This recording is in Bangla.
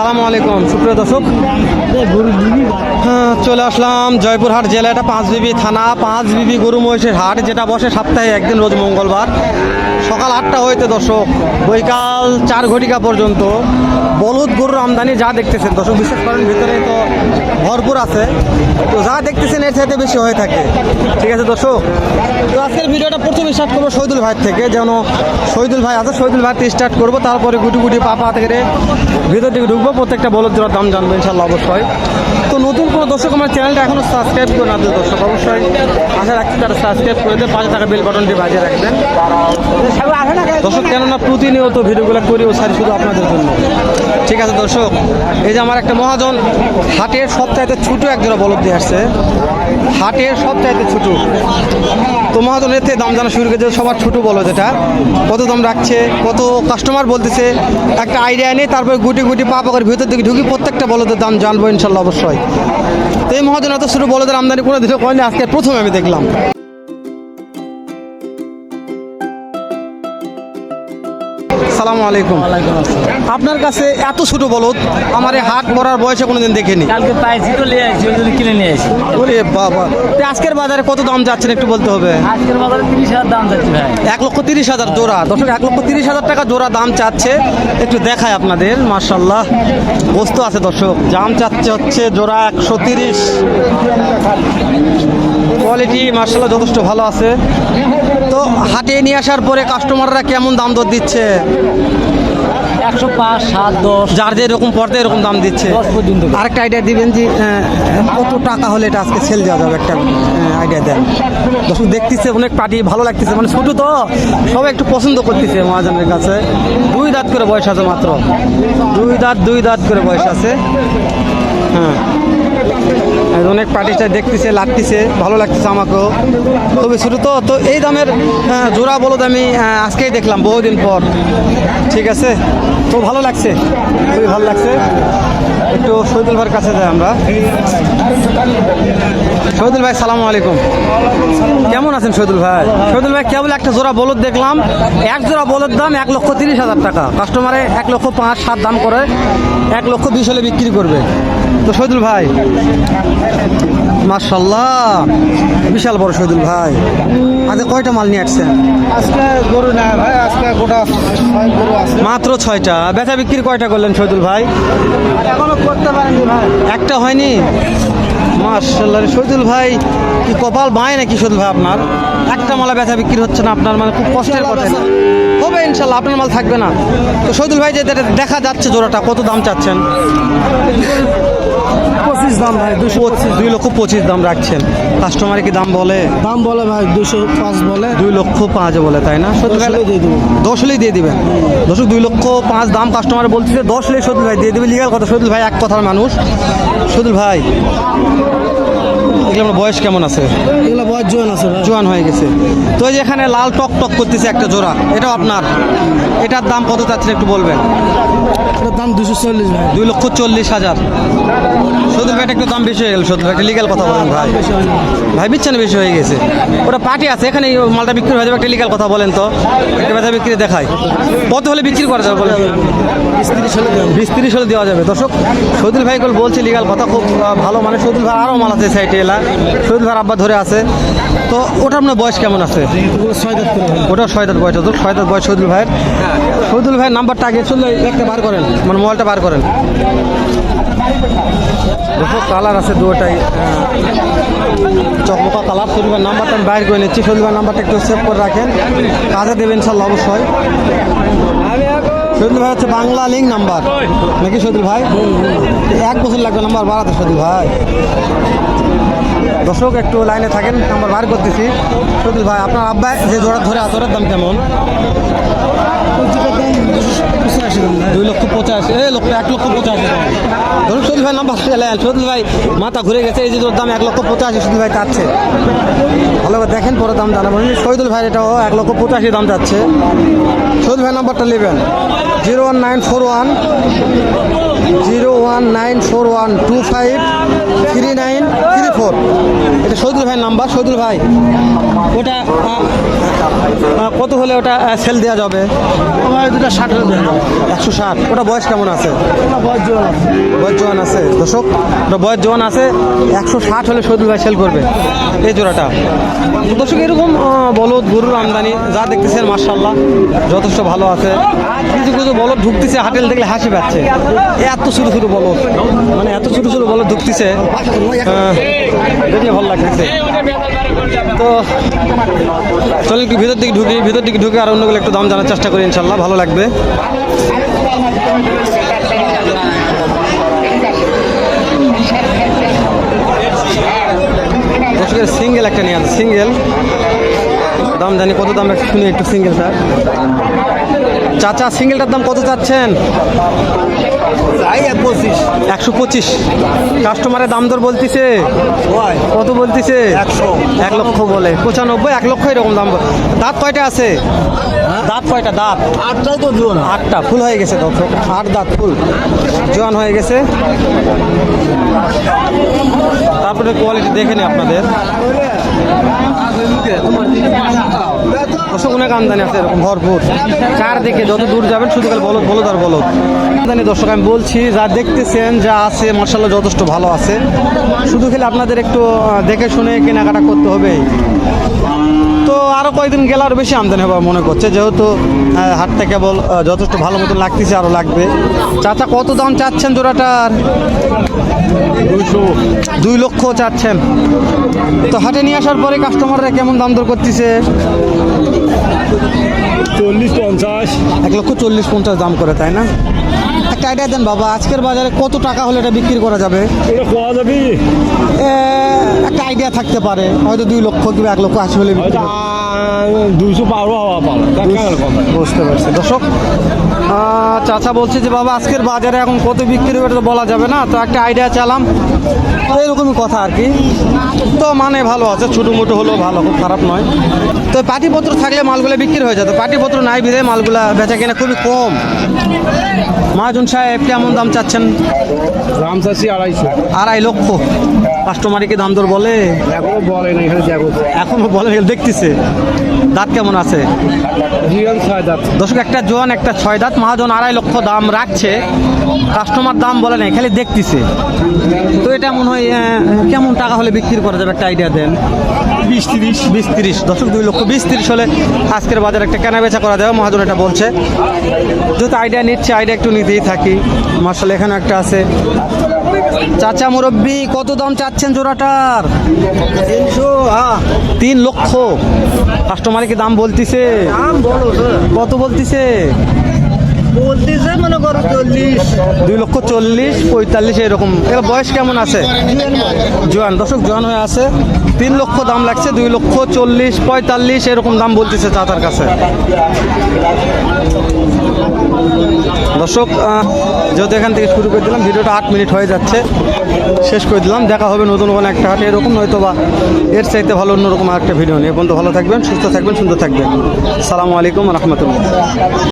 সালামু আলাইকুম সুপ্রিয় দর্শক। হ্যাঁ, চলে আসলাম জয়পুরহাট জেলা এটা পাঁচ বিবি থানা পাঁচ বিবি গরু মহিষের হাট যেটা বসে সপ্তাহে একদিন রোজ মঙ্গলবার। সকাল আটটা হইতে দর্শক বৈকাল চার ঘটিকা পর্যন্ত বলদ গরুর আমদানি যা দেখতেছেন দর্শক বিশেষ করেন ভিতরে তো ভরপুর আছে। তো যা দেখতেছেন এর চাইতে বেশি হয়ে থাকে। ঠিক আছে দর্শক তো আজকের ভিডিওটা প্রথমে স্টার্ট করব শহীদুল ভাই থেকে যেন শহীদুল ভাই আছে শহীদুল ভাই স্টার্ট করব তারপরে গুটি গুটি পাপা থেকে ভিতর দিকে ঢুকবো। প্রত্যেকটা বলদ জোড়ার দাম জানব ইনশাল্লাহ অবশ্যই। নতুন কোনো দর্শক আমার চ্যানেলটা এখনও সাবস্ক্রাইব করে না দর্শক, অবশ্যই আশা রাখছি তারা সাবস্ক্রাইব করে দিয়ে পাঁচে টাকা বেল বাটনটি বাজিয়ে রাখবেন। দর্শক, কেননা প্রতিনিয়ত ভিডিওগুলো করি ও সারি শুধু আপনাদের জন্য। ঠিক আছে দর্শক, এই যে আমার একটা মহাজন, হাটের সবচাইতে ছোটো এক জোড়া বলদ দিয়ে আসছে। হাটের সবচাইতে ছোটো। তো মহাজন, এতে দাম জানা শুরু করেছে, সবার ছোটো বলো যেটা কত দাম রাখছে, কত কাস্টমার বলতেছে, একটা আইডিয়া নেই তারপরে গুটি গুটি পা পাকার ভিতর দিকে ঢুকি, প্রত্যেকটা বলদের দাম জানব ইনশাল্লাহ অবশ্যই। তো এই মহাজন এত শুরু বলদের আমদানি করে দিল কয়নি আজকে প্রথমে আমি দেখলাম। সালামু আলাইকুম। আপনার কাছে এত ছোট বলদ আমার এই হাট করার বয়সে কোনোদিন দেখিনি। কালকে পাইছি তো নিয়ে আসি ওই কিনে নিয়ে আসি। ওরে বাবা। তো আজকের বাজারে কত দাম যাচ্ছেন একটু বলতে হবে? আজকের বাজারে তিরিশ হাজার দাম যাচ্ছে ভাই। এক লক্ষ তিরিশ হাজার জোড়া। দর্শক এক লক্ষ তিরিশ হাজার টাকা জোড়া দাম চাচ্ছে। একটু দেখায় আপনাদের মার্শাল্লাহ বস্তু আছে দর্শক দাম চাচ্ছে হচ্ছে জোড়া একশো তিরিশ। কোয়ালিটি মার্শাল্লাহ যথেষ্ট ভালো আছে। হাটে নিয়ে আসার পরে কাস্টমাররা কেমন দাম দর দিচ্ছে? একশো পাঁচ সাত দশ। যার যে এরকম পড়তে এরকম দাম দিচ্ছে। পর্যন্ত। আরেকটা আইডিয়া দিবেন যে কত টাকা হলে এটা আজকে সেল দেওয়া যাবে? একটা আইডিয়া দেন। দর্শক দেখতেছে অনেক পার্টি ভালো লাগতেছে। মানে ছোটো তো সবাই একটু পছন্দ করতেছে মহাজনের কাছে। দুই দাঁত করে বয়স আছে মাত্র। দুই দাঁত দুই দাঁত করে বয়স আছে। হ্যাঁ। অনেক পার্টিটা দেখতেছে, লাগতেছে, ভালো লাগতেছে আমাকেও। তবে শুরু তো তো এই দামের জোড়া বলদ আমি আজকেই দেখলাম, বহুদিন পর। ঠিক আছে? তো ভালো লাগছে, খুবই ভালো লাগছে। একটু শহীদুল ভাইয়ের কাছে যাই আমরা। শহীদুল ভাই, সালামু আলাইকুম। কেমন আছেন শহীদুল ভাই? শহীদুল ভাই, কেবল একটা জোড়া বলদ দেখলাম। এক জোড়া বলদ দাম এক লক্ষ তিরিশ হাজার টাকা। কাস্টমারে এক লক্ষ পাঁচ, সাত দাম করে, এক লক্ষ বিশ হলে বিক্রি করবে। তো শহীদুল ভাই মার্শাল্লাহ বিশাল বড় শহীদুল ভাই। আজকে কয়টা মাল নিয়ে আসছেন? আজকে গরু না ভাই আজকে গোটা গরু আছে। মাত্র ছয়টা। বেচা বিক্রি কয়টা করলেন শহীদুল ভাই? এখনও করতে পারেনি ভাই। একটা হয়নি? মার্শাল্লাহ শহীদুল ভাই কি কপাল বাঁয় নাকি শহীদুল ভাই আপনার? একটা মালা বেচা বিক্রি হচ্ছে না আপনার মানে খুব কষ্টের কথা হবে ইনশাল্লাহ আপনার মাল থাকবে না। তো শহীদুল ভাই যে দেখা যাচ্ছে জোড়াটা কত দাম চাচ্ছেন? পঁচিশ দাম ভাই দুশো পঁচিশ দুই লক্ষ পঁচিশ দাম রাখছেন। কাস্টমারে কি দাম বলে? দাম বলে ভাই দুশো পাঁচ বলে। দুই লক্ষ পাঁচ বলে তাই না? সত্যি দশ হলেই দিয়ে দেবো। দশ হলেই দিয়ে দিবেন। দশ দুই লক্ষ পাঁচ দাম কাস্টমার বলতেছে দশ হলেই সদুল ভাই দিয়ে দেবে। লিগাল কথা সদুল ভাই এক কথার মানুষ। সদুল ভাই Oh, my God. আপনার বয়স কেমন আছে? এগুলো বয়স জোয়ান আছে জোয়ান হয়ে গেছে। তো এই যে এখানে লাল টক টক করতেছে একটা জোড়া এটাও আপনার? এটার দাম কত চাচ্ছেন একটু বলবেন? এটার দাম দুশো চল্লিশ ভাই। দুই লক্ষ চল্লিশ হাজার। সদুল ভাইটা একটু দাম বেশি হয়ে গেল। সদুল ভাই লিগাল কথা বলেন ভাই। ভাই বিচ্ছানে বেশি হয়ে গেছে। ওটা পার্টি আছে এখানে মালটা বিক্রি হয়ে যাবে একটা লিগাল কথা বলেন তো। একটা ব্যথা বিক্রি দেখায় কত হলে বিক্রি করা যাবে বলেন? হলে বিশ তিরিশ হলে দেওয়া যাবে। দর্শক সৌদুল ভাই বলছে লিগাল কথা খুব ভালো মানে সৌদুল ভাই আরও মাল আছে সাইটে এলা। সৌদুল ভাই আব্বা ধরে আছে। তো ওটা আপনার বয়স কেমন আছে? ওটা ছয় বয়স তো ছয় দাঁত বয়স সৌদুল ভাইয়ের। সৌদুল ভাইয়ের নাম্বারটা আগে চললে একটা বার করেন মানে মোবাইলটা বার করেন। কালার আছে দুটাই চকমকা কালার ভাইয়ের নাম্বারটা আমি বাইর করে নিচ্ছি। ভাইয়ের নাম্বারটা একটু সেভ করে রাখেন। কাজে দেবেন ইনশাল্লাহ, অবশ্যই। সৈদুল ভাই হচ্ছে বাংলা লিঙ্ক নাম্বার নাকি সৈদুল ভাই? এক বছর লাগবে নাম্বার বাড়াতে সৈদুল ভাই। দর্শক, একটু লাইনে থাকেন নাম্বার বার করতেছি। সৈদুল ভাই, আপনার আব্বা যে জোড়া ধরে আচরের দাম কেমন? দুই লক্ষ পঁচাশি। এই লক্ষ এক লক্ষ পঁচাশি। ধরুন সৈদুল ভাই নাম্বার সৈদুল ভাই, মাথা ঘুরে গেছে, এই যে দাম এক লক্ষ পঁচাশি সৈদুল ভাই চাচ্ছে। ভালো দেখেন, পরে দাম জানাবেন শহীদুল ভাই এটাও এক লক্ষ পঁচাশি দাম যাচ্ছে শহীদুল ভাই নাম্বারটা নেবেন। Zero one nine four one, zero one nine four one two five, three nine, three four এটা শহীদুল ভাইয়ের নাম্বার, শহীদুল ভাই। ওটা কত হলে ওটা সেল দেওয়া যাবে? ষাট একশো ষাট। ওটা বয়স কেমন আছে? বয়স জোয়ান আছে। বয়স জোয়ান আছে দর্শক, ওটা বয়স জোয়ান আছে। একশো ষাট হলে শহীদুল ভাই সেল করবে। এই জোড়াটা। দর্শক, এরকম বলদ, গরুর আমদানি, যা দেখতেছেন মার্শাল্লাহ যথেষ্ট ভালো আছে। কিছু কিছু বলদ ঢুকতেছে, হাটেল দেখলে হাসি পাচ্ছে। এত ছোটো ছোটো বলদ মানে এত ছোটো ছোটো বলদ ঢুকতেছে দেখলে ভালো লাগতেছে। তো চলুন একটু ভিতর দিকে ঢুকি, ভিতর দিকে ঢুকে আর অন্যগুলো একটু দাম জানার চেষ্টা করি ইনশাল্লাহ, ভালো লাগবে। সিঙ্গেল একটা নিয়ে সিঙ্গেল দাম জানি কত দাম একটু শুনি একটু সিঙ্গেল স্যার চাচা সিঙ্গেলটার দাম কত চাচ্ছেন? একশো পঁচিশ। কাস্টমারের দাম দর বলতিছে। কত বলতিছে? একশো। এক লক্ষ বলে। পঁচানব্বই এক লক্ষ এরকম দাম। দাঁত কয়টা আছে? দাঁত কয়টা? দাঁত। আটটাই তো দিও না। আটটা। ফুল হয়ে গেছে দর্শক আট দাঁত ফুল। জোয়ান হয়ে গেছে। তারপরে কোয়ালিটি দেখে নি আপনাদের। দর্শক অনেক আমদানি আছে এরকম ভরপুর। চার দিকে যত দূর যাবেন শুধু খালি বলদ বলদ আর বলদ আমদানি দর্শক আমি বলছি যা দেখতেছেন যা আছে মার্শাল্লাহ যথেষ্ট ভালো আছে। শুধু খেলে আপনাদের একটু দেখে শুনে কেনাকাটা করতে হবে। তো আরও কয়েকদিন গেলে আরও বেশি আমদানি হবে মনে করছে। যেহেতু হাটটা কেবল যথেষ্ট ভালো মতন লাগতেছে আরও লাগবে। চাচা কত দাম চাচ্ছেন জোড়াটার? দুইশো। দুই লক্ষ চাচ্ছেন। তো হাটে নিয়ে আসার পরে কাস্টমাররা কেমন দাম দর করতেছে? চল্লিশ পঞ্চাশ। এক লক্ষ চল্লিশ পঞ্চাশ দাম করে তাই না? একটা আইডিয়া দেন বাবা আজকের বাজারে কত টাকা হলে এটা বিক্রি করা যাবে? এটা পাওয়া যাবে। একটা আইডিয়া থাকতে পারে হয়তো দুই লক্ষ কিংবা এক লক্ষ আশি হলে দুইশো পারো বুঝতে পারছি। দর্শক চাচা বলছে যে বাবা আজকের বাজারে এখন কত বিক্রি হবে এটা তো বলা যাবে না। তো একটা আইডিয়া চালাম। তো এরকমই কথা আর কি। তো মানে ভালো আছে ছোটো মোটো হলেও ভালো খুব খারাপ নয়। তো পাটিপত্র থাকলে মালগুলো বিক্রি হয়ে যেত। পাটিপত্র নাই বিধে মালগুলা বেচা কেনা খুবই কম। মহাজন সাহেব কেমন দাম চাচ্ছেন? দাম চাষি আড়াইশো। আড়াই লক্ষ। কাস্টমারই কি দাম দর বলে? এখনও বলে না এখানে এখনও বলে দেখতেছে। দাঁত কেমন আছে? জিয়ান ছয় দাঁত। দর্শক একটা জোয়ান একটা ছয় দাঁত মহাজন আড়াই লক্ষ দাম রাখছে। কাস্টমার দাম বলে নাই খালি দেখতেছে। তো এটা মনে হয় কেমন টাকা হলে বিক্রি করা যাবে? একটা আইডিয়া দেন। বিশ তিরিশ। বিশ তিরিশ। দর্শক দুই লক্ষ বিশ তিরিশ হলে আজকের বাজারে একটা কেনা বেচা করা যাবে। মহাজন এটা বলছে। যেহেতু আইডিয়া নিচ্ছে আইডিয়া একটু নিতেই থাকি। মার্শাল এখানে একটা আছে। চাচা মুরব্বি কত দাম চাচ্ছেন জোড়াটার? তিনশো হ্যাঁ। তিন লক্ষ। কাস্টমার কি দাম বলতিছে? কত বলতিছে? বলতেছে মনে করো চল্লিশ। দুই লক্ষ চল্লিশ পঁয়তাল্লিশ এরকম। এর বয়স কেমন আছে? জোয়ান। দর্শক জোয়ান হয়ে আছে। তিন লক্ষ দাম লাগছে দুই লক্ষ চল্লিশ পঁয়তাল্লিশ এরকম দাম বলতেছে চাচার কাছে। দর্শক যেহেতু এখান থেকে শুরু করে দিলাম, ভিডিওটা আট মিনিট হয়ে যাচ্ছে। শেষ করে দিলাম। দেখা হবে নতুন কোনো একটা হাটে। এরকম হয়তো বা এর চাইতে ভালো অন্যরকম একটা ভিডিও নিয়ে। বন্ধু, ভালো থাকবেন, সুস্থ থাকবেন, সুন্দর থাকবেন। সালামু আলাইকুম রহমতুল্লাহ।